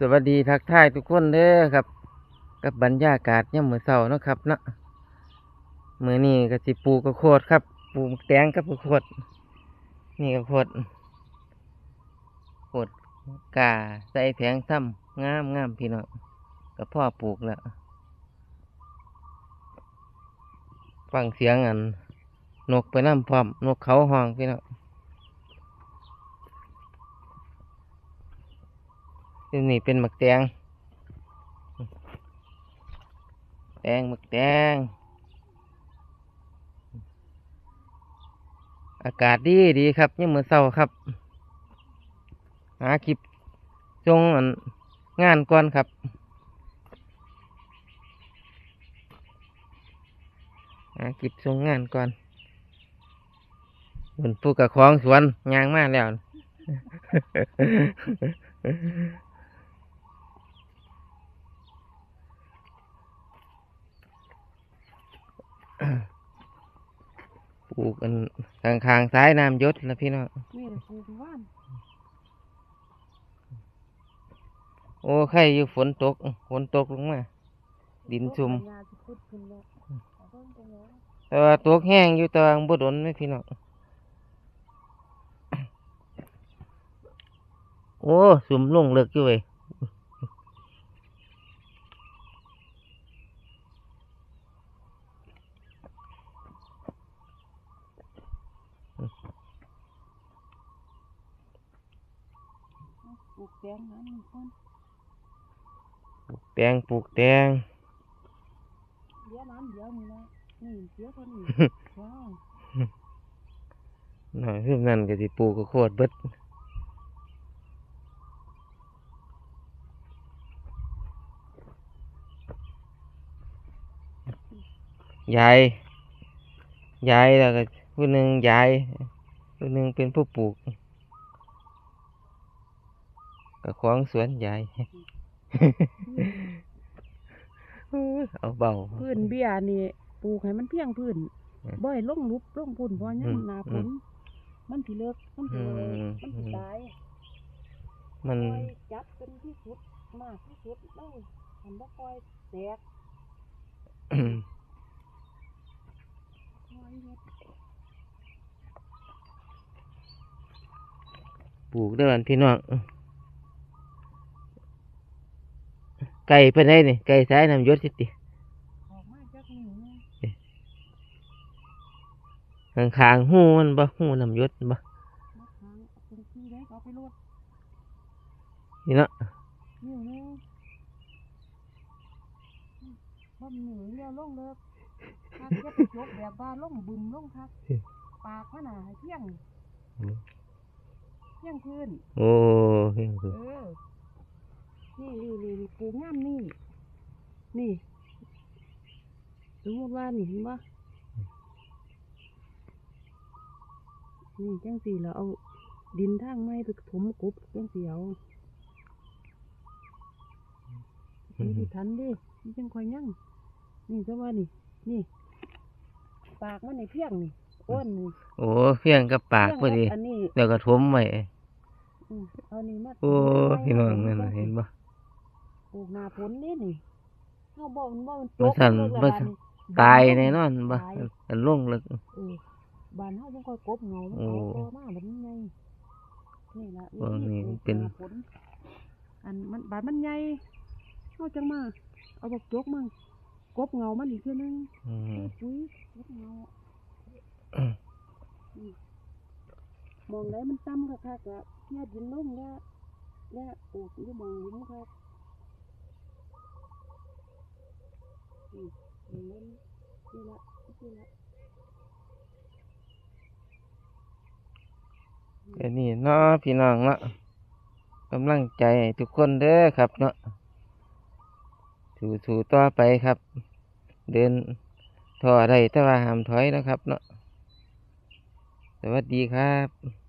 สวัสดีทักทายทุกคนเด้อครับ กับบรรยากาศย่ำมื้อเช้าเนาะครับเนาะมือนี้ก็สิปูกระโคดครับ ปูแตงกับกระโคดนี่กระโคดโคดกาใส่แผงซ้ำงามงามพี่น้องกับพ่อปลูกแล้วฟังเสียงอันนกไปน้ำพร้อมนกเขาห้องพี่น้อง นี่เป็นหมักแตงแตงหมึกแตงอากาศดีดีครับยังมือนเศร้าครับ หาคลิปจงงานก่อนครับหาคลิปจงงานก่อนมันผู้กับของสวนยางมากแล้ว ปลูกกันข้างข้างๆซ้ายน้ำยศนะพี่น้องนี่แหละปลูกว่านโอ้ใครอยู่ฝนตกฝนตกลงมาดินชุ่มยาสิพุดขึ้นแล้วเอาเบิ่งจังเลยแต่ว่าตกแห้งอยู่แตวาบ่ดนไหมพี่น้องโอ้สุ่มลงเลิกอยู่เว้ย ป ลูกแตงน้ำมันก่อนปลูกแตงปลูกแตงเดี๋ยวน้ำเดี๋ยวนี่ละนี่เดี๋ยวคนนี้ว้าวหน่อยคือนั่นก็สิปลูกก็โคตรเบิดยายยายแล้วก็ผู้หนึ่งยายผู้หนึ่งเป็นผู้ปลูก กับของสวนยายเอาเบาพื้นเบี้ยนี่ปลูกให้มันเพียงพื้นอืมบ่ให้ลงลุบลงพุ่นเพราะยัอืงมหนาฝอืนมมันสิเลิกมันสิอืมมันสิตายมันคอยจับเป็นที่สุดมากที่สุดเลยมันบ่คอยแตกคอยเฮ็ดปลูกเด้อพี่น้อง ไก่เป็นไงนี่ไก่สายน้ำยศสิติออกมาจากนิ้วเนี่ยข้างข้างๆหูมันบ่หูน้ำยศบ่มาทางตรงที่ได้เขาไปรดนี่เนาะนิ้วหนึงบ่มีนิ้วเดียวลงเลิกคักจะไปจกแบบว่าลงบึมลงคักปากมันน่ะให้เพียงเพียงพื้นโอ้เฮ้ยเออ นี่นี่นี่นี่ปลูกงามนี่ นี่สมมติว่านี่เห็นปะนี่จังสี่เราเอาดินทางไม้ไปถมกบจังสี่เอานี่สิทันดินี่จังคอยยั่งนี่สมว่านี่ นี่ ปากมันในเพียงนี่อ้วนนี่โอ้เพียงกับปากพอดีเพียงบอันนี้แล้วก็ทมไว้อืมเอานี่มาโอ้พี่น้องนั่นน่ะเห็นบ่ ปลูกหนาผลนี่นี่เฮาบ่มันบ่มันบ่สั่นเลิกบ่แล้วสั่นบาตายลงแน่นอนบ่ตายอันลงลึกเออบ้านเฮาจังค่อยกบเงามันโอ้เอาตัวมาแบบนี้ไงนี่ล่ะโอ้นี่ปลูกเป็น หาผลอันมันบานมันใหญ่เฮาจังมาเอาบักจกมากบเงามันอีกเทื่อนึง อืมปุ๋ยกบเงานี่มองได้มันต่ำคักๆอะเนี่ยดินลงแล้วแล้วปลูกอยู่หมองหลุมครับนี่ดินลงนี่ละนี่ละอันนี้เนาะพี่น้องเนาะกำลังใจทุกคนเด้อครับเนาะสู้ๆต่อไปครับ เดินท่อได้แต่ว่าห้ามถอยนะครับเนาะสวัสดีครับ